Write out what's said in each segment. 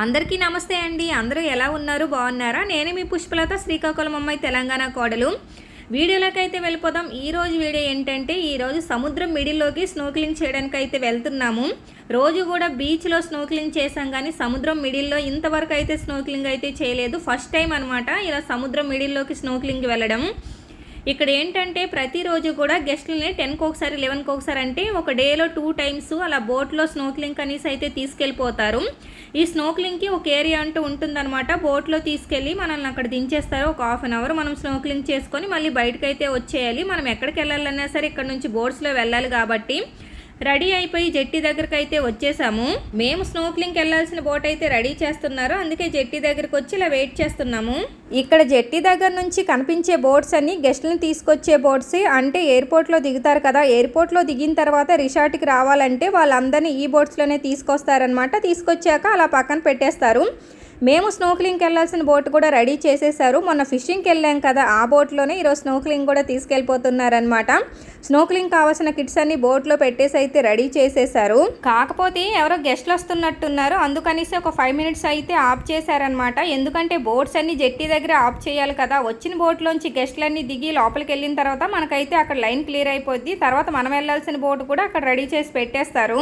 అందరికీ నమస్తే అండి. అందరూ ఎలా ఉన్నారు? బాగున్నారా? నేను మీ పుష్పలత శ్రీకాకుళం అమ్మాయి తెలంగాణ కోడలు. వీడియోలోకి అయితే వెళ్ళిపోదాం. ఈ రోజు వీడియో ఏంటంటే ఈరోజు సముద్రం మిడిల్లోకి స్నోక్లింగ్ చేయడానికి అయితే వెళ్తున్నాము. రోజు కూడా బీచ్లో స్నోక్లింగ్ చేసాం కానీ సముద్రం మిడిల్లో ఇంతవరకు అయితే స్నోక్లింగ్ అయితే చేయలేదు. ఫస్ట్ టైం అనమాట ఇలా సముద్రం మిడిల్లోకి స్నోక్లింగ్ వెళ్ళడం. ఇక్కడ ఏంటంటే ప్రతిరోజు కూడా గెస్ట్లని టెన్కి ఒకసారి లెవెన్కి ఒకసారి అంటే ఒక డేలో టూ టైమ్స్ అలా బోట్లో స్నోక్లింగ్ కనీసం అయితే తీసుకెళ్ళిపోతారు. ఈ స్నోక్లింగ్కి ఒక ఏరియా అంటూ ఉంటుందన్నమాట. బోట్లో తీసుకెళ్ళి మనల్ని అక్కడ దించేస్తారు. ఒక హాఫ్ అన్ అవర్ మనం స్నోక్లింగ్ చేసుకొని మళ్ళీ బయటకైతే అయితే వచ్చేయాలి. మనం ఎక్కడికి వెళ్ళాలన్నా సరే ఇక్కడ నుంచి బోట్స్లో వెళ్ళాలి కాబట్టి రెడీ అయిపోయి జెట్టి దగ్గరికి అయితే వచ్చేసాము. మేము స్నోక్లింగ్కి వెళ్ళాల్సిన బోట్ అయితే రెడీ చేస్తున్నారు. అందుకే జెట్టి దగ్గరికి వచ్చి ఇలా వెయిట్ చేస్తున్నాము. ఇక్కడ జెట్టి దగ్గర నుంచి కనిపించే బోట్స్ అన్ని గెస్ట్లను తీసుకొచ్చే బోట్స్. అంటే ఎయిర్పోర్ట్లో దిగుతారు కదా ఎయిర్పోర్ట్లో దిగిన తర్వాత రిసార్ట్కి రావాలంటే వాళ్ళందరినీ ఈ బోట్స్లోనే తీసుకొస్తారనమాట తీసుకొచ్చాక అలా పక్కన పెట్టేస్తారు. మేము స్నోక్లింగ్కి వెళ్ళాల్సిన బోట్ కూడా రెడీ చేసేసారు. మొన్న ఫిషింగ్కి వెళ్ళాం కదా ఆ బోట్లోనే ఈరోజు స్నోక్లింగ్ కూడా తీసుకెళ్ళిపోతున్నారనమాట స్నోక్లింగ్ కావాల్సిన కిట్స్ అన్ని బోట్లో పెట్టేసి అయితే రెడీ చేసేసారు. కాకపోతే ఎవరో గెస్ట్లు వస్తున్నట్టున్నారు. అందుకనేసి ఒక ఫైవ్ మినిట్స్ అయితే ఆఫ్ చేశారనమాట ఎందుకంటే బోట్స్ అన్ని జెట్టి దగ్గర ఆఫ్ చేయాలి కదా. వచ్చిన బోట్లోంచి గెస్ట్లన్నీ దిగి లోపలికి వెళ్ళిన తర్వాత మనకైతే అక్కడ లైన్ క్లియర్ అయిపోద్ది. తర్వాత మనం వెళ్ళాల్సిన బోట్ కూడా అక్కడ రెడీ చేసి పెట్టేస్తారు.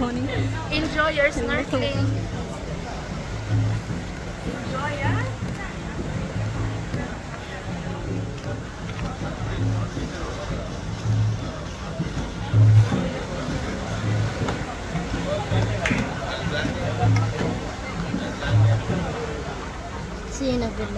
morning. Enjoy your snorkeling. See you in a good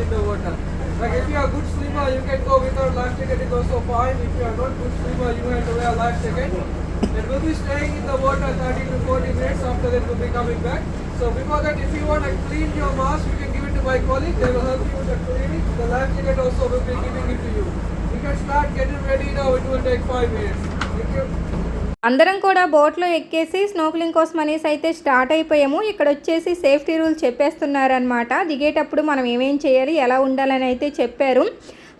in the water. Like if you are a good swimmer, you can go without life jacket. It's also fine. If you are not good swimmer, you have to wear life jacket. And we'll be staying in the water 30 to 40 minutes. After that, we'll be coming back. So before that, if you want to clean your mask, you can give it to my colleague. They will help you with the cleaning. The life jacket also will be giving it to you. You can start getting ready now. It will take five minutes. Thank you. అందరం కూడా బోట్లో ఎక్కేసి snorkelling కోసం అనేసి అయితే start అయిపోయాము. ఇక్కడ వచ్చేసి సేఫ్టీ రూల్ చెప్పేస్తున్నారనమాట దిగేటప్పుడు మనం ఏమేం చేయాలి ఎలా ఉండాలని అయితే చెప్పారు.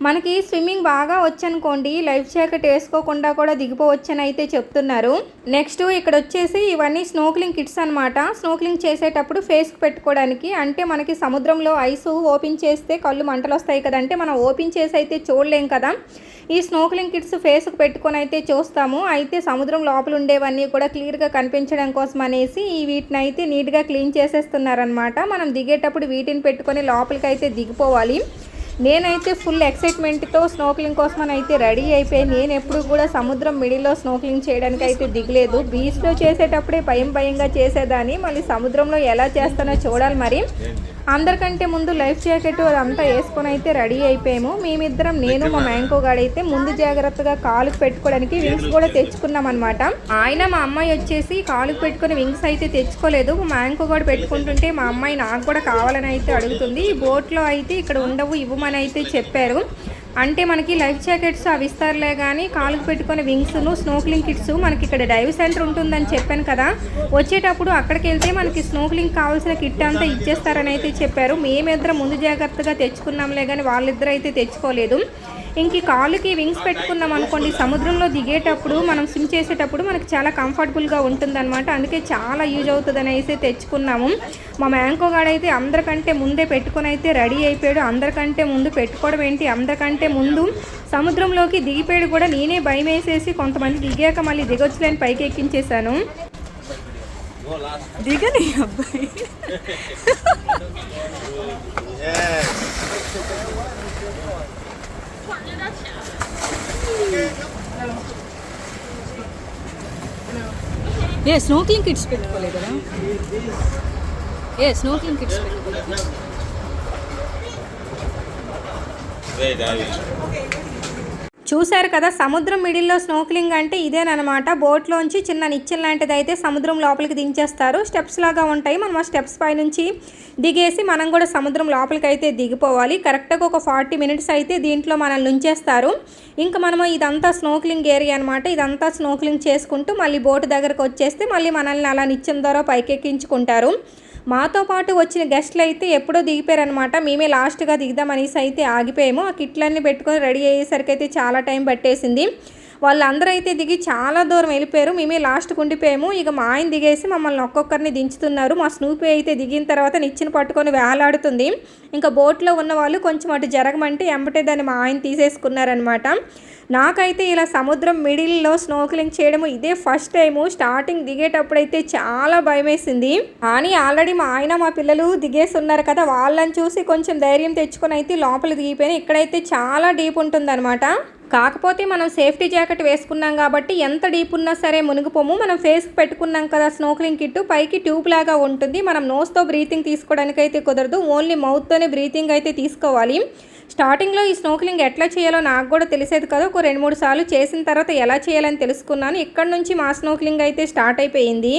మనకి స్విమ్మింగ్ బాగా వచ్చనుకోండి లైఫ్ జాకెట్ వేసుకోకుండా కూడా దిగిపోవచ్చని అయితే చెప్తున్నారు. నెక్స్ట్ ఇక్కడ వచ్చేసి ఇవన్నీ స్నోక్లింగ్ కిట్స్ అనమాట స్నోక్లింగ్ చేసేటప్పుడు ఫేస్కి పెట్టుకోవడానికి అంటే మనకి సముద్రంలో ఐస్ ఓపెన్ చేస్తే కళ్ళు మంటలు వస్తాయి కదంటే మనం ఓపెన్ చేసి అయితే చూడలేం కదా. ఈ స్నోక్లింగ్ కిట్స్ ఫేస్కు పెట్టుకొని అయితే చూస్తాము. అయితే సముద్రం లోపల ఉండేవన్నీ కూడా క్లియర్గా కనిపించడం కోసం అనేసి ఈ వీటిని అయితే నీట్గా క్లీన్ చేసేస్తున్నారనమాట మనం దిగేటప్పుడు వీటిని పెట్టుకొని లోపలికి అయితే దిగిపోవాలి. నేనైతే ఫుల్ ఎక్సైట్మెంట్తో స్నోక్లింగ్ కోసం అయితే రెడీ అయిపోయి నేను ఎప్పుడు కూడా సముద్రం మిడిల్లో స్నోక్లింగ్ చేయడానికి అయితే దిగలేదు. బీచ్లో చేసేటప్పుడే భయం భయంగా చేసేదాన్ని. మళ్ళీ సముద్రంలో ఎలా చేస్తానో చూడాలి మరి. అందరికంటే ముందు లైఫ్ జాకెట్ అదంతా వేసుకొని అయితే రెడీ అయిపోయాము. మేమిద్దరం నేను మా మ్యాంకో గాడైతే ముందు జాగ్రత్తగా కాలుకు పెట్టుకోవడానికి వింగ్స్ కూడా తెచ్చుకున్నాం అనమాట ఆయన మా అమ్మాయి వచ్చేసి కాలుకు పెట్టుకుని వింగ్స్ అయితే తెచ్చుకోలేదు. మా మ్యాంకో కూడా పెట్టుకుంటుంటే మా అమ్మాయి నాకు కూడా కావాలని అయితే అడుగుతుంది. ఈ బోట్లో అయితే ఇక్కడ ఉండవు ఇవ్వమని అయితే చెప్పారు. అంటే మనకి లైఫ్ జాకెట్స్ అవి ఇస్తారులే కానీ కాలుకు పెట్టుకునే వింగ్స్ను స్నోక్లింగ్ కిట్స్ మనకి ఇక్కడ డైవ్ సెంటర్ ఉంటుందని చెప్పాను కదా. వచ్చేటప్పుడు అక్కడికి వెళ్తే మనకి స్నోక్లింగ్ కావాల్సిన కిట్ అంతా ఇచ్చేస్తారని అయితే చెప్పారు. మేమిద్దరం ముందు జాగ్రత్తగా తెచ్చుకున్నాంలే కానీ వాళ్ళిద్దరూ అయితే తెచ్చుకోలేదు. ఇంక కాలుకి వింగ్స్ పెట్టుకున్నాం అనుకోండి సముద్రంలో దిగేటప్పుడు మనం స్విమ్ చేసేటప్పుడు మనకి చాలా కంఫర్టబుల్గా ఉంటుందన్నమాట. అందుకే చాలా యూజ్ అవుతుంది అనేసి తెచ్చుకున్నాము. మా మ్యాంకో గాడైతే అందరికంటే ముందే పెట్టుకొని అయితే రెడీ అయిపోయాడు. అందరికంటే ముందు పెట్టుకోవడం ఏంటి? అందరికంటే ముందు సముద్రంలోకి దిగిపోయాడు కూడా నేనే భయం వేసేసి కొంతమంది దిగాక మళ్ళీ దిగొచ్చులేని పైకి ఎక్కించేశాను. దిగని అబ్బాయి. Yes. ఏ స్నోక్లింగ్ కిట్స్ పెట్టుకోలేదా ఏ స్నోక్లింగ్ కిట్స్ పెట్టుకోలేదు. చూశారు కదా సముద్రం మిడిల్లో స్నోక్లింగ్ అంటే ఇదేనమాట బోట్లోంచి చిన్న నిచ్చెన్ లాంటిది అయితే సముద్రం లోపలికి దించేస్తారు. స్టెప్స్ లాగా ఉంటాయి. మనం ఆ స్టెప్స్ పై నుంచి దిగేసి మనం కూడా సముద్రం లోపలికి అయితే దిగిపోవాలి. కరెక్ట్గా ఒక ఫార్టీ మినిట్స్ అయితే దీంట్లో మనల్ని ఉంచేస్తారు. ఇంకా మనము ఇదంతా స్నోక్లింగ్ ఏరియా అనమాట ఇదంతా స్నోక్లింగ్ చేసుకుంటూ మళ్ళీ బోటు దగ్గరకు వచ్చేస్తే మళ్ళీ మనల్ని అలా నిచ్చెన ద్వారా పైకెక్కించుకుంటారు. మాతో పాటు వచ్చిన గెస్ట్లు అయితే ఎప్పుడో దిగిపోయారనమాట మేమే లాస్ట్గా దిగుదామనేసి అయితే ఆగిపోయాము. ఆ కిట్లన్నీ పెట్టుకొని రెడీ అయ్యేసరికి అయితే చాలా టైం పట్టేసింది. వాళ్ళందరూ అయితే దిగి చాలా దూరం వెళ్ళిపోయారు. మేమే లాస్ట్కి ఉండిపోయాము. ఇక మా ఆయన దిగేసి మమ్మల్ని ఒక్కొక్కరిని దించుతున్నారు. మా స్నూపీ అయితే దిగిన తర్వాత నిచ్చెన పట్టుకొని వేలాడుతుంది. ఇంకా బోట్లో ఉన్న వాళ్ళు కొంచెం అటు జరగమంటే ఎంబటే దాన్ని మా ఆయన తీసేసుకున్నారనమాట నాకైతే ఇలా సముద్రం మిడిల్లో స్నోక్లింగ్ చేయడము ఇదే ఫస్ట్ టైము స్టార్టింగ్ దిగేటప్పుడైతే చాలా భయం వేసింది కానీ ఆల్రెడీ మా ఆయన మా పిల్లలు దిగేసి ఉన్నారు కదా వాళ్ళని చూసి కొంచెం ధైర్యం తెచ్చుకొని అయితే లోపల దిగిపోయినా ఇక్కడైతే చాలా డీప్ ఉంటుందన్నమాట. కాకపోతే మనం సేఫ్టీ జాకెట్ వేసుకున్నాం కాబట్టి ఎంత డీప్ ఉన్నా సరే మునిగిపోము. మనం ఫేస్కి పెట్టుకున్నాం కదా స్నోక్లింగ్ కిట్ పైకి ట్యూబ్ లాగా ఉంటుంది. మనం నోస్తో బ్రీతింగ్ తీసుకోవడానికి అయితే కుదరదు. ఓన్లీ మౌత్తోనే బ్రీతింగ్ అయితే తీసుకోవాలి. స్టార్టింగ్లో ఈ స్నోక్లింగ్ ఎట్లా చేయాలో నాకు కూడా తెలిసేది కదా. ఒక రెండు మూడు సార్లు చేసిన తర్వాత ఎలా చేయాలని తెలుసుకున్నాను. ఇక్కడ నుంచి మా స్నోక్లింగ్ అయితే స్టార్ట్ అయిపోయింది.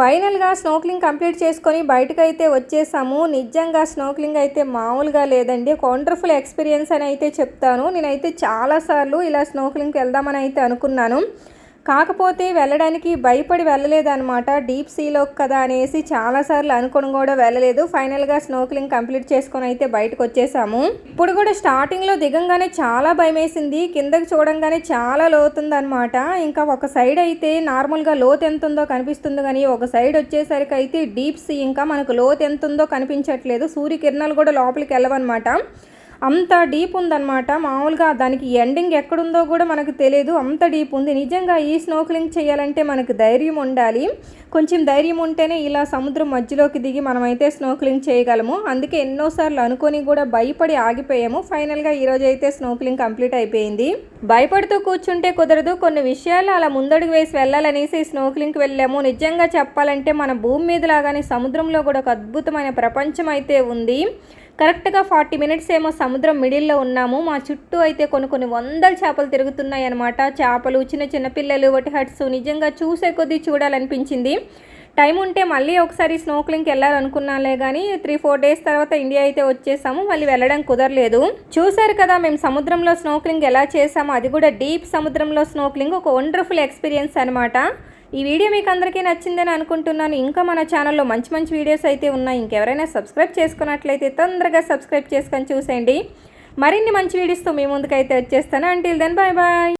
ఫైనల్గా స్నోక్లింగ్ కంప్లీట్ చేసుకొని బయటకు అయితే వచ్చేసాము. నిజంగా స్నోక్లింగ్ అయితే మామూలుగా లేదండి. ఒక వండర్ఫుల్ ఎక్స్పీరియన్స్ అని అయితే చెప్తాను. నేనైతే చాలాసార్లు ఇలా స్నోక్లింగ్కి వెళ్దామని అయితే అనుకున్నాను. కాకపోతే వెళ్ళడానికి భయపడి వెళ్ళలేదన్నమాట. డీప్ సీలో కదా అనేసి చాలాసార్లు అనుకుని కూడా వెళ్ళలేదు. ఫైనల్గా స్నోక్లింగ్ కంప్లీట్ చేసుకొని అయితే బయటకు వచ్చేసాము. ఇప్పుడు కూడా స్టార్టింగ్లో దిగంగానే చాలా భయం వేసింది కిందకి చూడంగానే చాలా లోతుందనమాట ఇంకా ఒక సైడ్ అయితే నార్మల్గా లోతు ఎంత ఉందో కనిపిస్తుంది కానీ ఒక సైడ్ వచ్చేసరికి అయితే డీప్ సీ ఇంకా మనకు లోతు ఎంత ఉందో కనిపించట్లేదు. సూర్యకిరణాలు కూడా లోపలికి వెళ్ళవన్నమాట. అంత డీప్ ఉందన్నమాట. మామూలుగా దానికి ఎండింగ్ ఎక్కడుందో కూడా మనకు తెలియదు అంత డీప్ ఉంది. నిజంగా ఈ స్నోక్లింగ్ చేయాలంటే మనకు ధైర్యం ఉండాలి. కొంచెం ధైర్యం ఉంటేనే ఇలా సముద్రం మధ్యలోకి దిగి మనమైతే స్నోక్లింగ్ చేయగలము. అందుకే ఎన్నోసార్లు అనుకొని కూడా భయపడి ఆగిపోయాము. ఫైనల్గా ఈరోజు అయితే స్నోక్లింగ్ కంప్లీట్ అయిపోయింది. భయపడుతూ కూర్చుంటే కుదరదు. కొన్ని విషయాలు అలా ముందడుగు వేసి వెళ్ళాలనేసి స్నోక్లింగ్కి వెళ్ళాము. నిజంగా చెప్పాలంటే మన భూమి మీద లాగానే సముద్రంలో కూడా ఒక అద్భుతమైన ప్రపంచం అయితే ఉంది. కరెక్ట్గా ఫార్టీ మినిట్స్ ఏమో సముద్రం మిడిల్లో ఉన్నాము. మా చుట్టూ అయితే కొన్ని కొన్ని వందల చేపలు తిరుగుతున్నాయి అనమాట చేపలు చిన్న చిన్న పిల్లలు వాటి హట్స్ నిజంగా చూసే కొద్దీ చూడాలనిపించింది. టైం ఉంటే మళ్ళీ ఒకసారి స్నోక్లింగ్కి వెళ్ళాలనుకున్నాలే కానీ త్రీ ఫోర్ డేస్ తర్వాత ఇండియా అయితే వచ్చేసాము. మళ్ళీ వెళ్ళడం కుదరలేదు. చూశారు కదా మేము సముద్రంలో స్నోక్లింగ్ ఎలా చేసామో అది కూడా డీప్ సముద్రంలో స్నోక్లింగ్ ఒక వండర్ఫుల్ ఎక్స్పీరియన్స్ అనమాట ఈ వీడియో మీకు అందరికీ నచ్చిందని అనుకుంటున్నాను. ఇంకా మన ఛానల్లో మంచి మంచి వీడియోస్ అయితే ఉన్నాయి. ఇంకెవరైనా సబ్స్క్రైబ్ చేసుకున్నట్లయితే తొందరగా సబ్స్క్రైబ్ చేసుకొని చూసేయండి. మరిన్ని మంచి వీడియోస్తో మీ ముందుకైతే వచ్చేస్తాను. Until then bye bye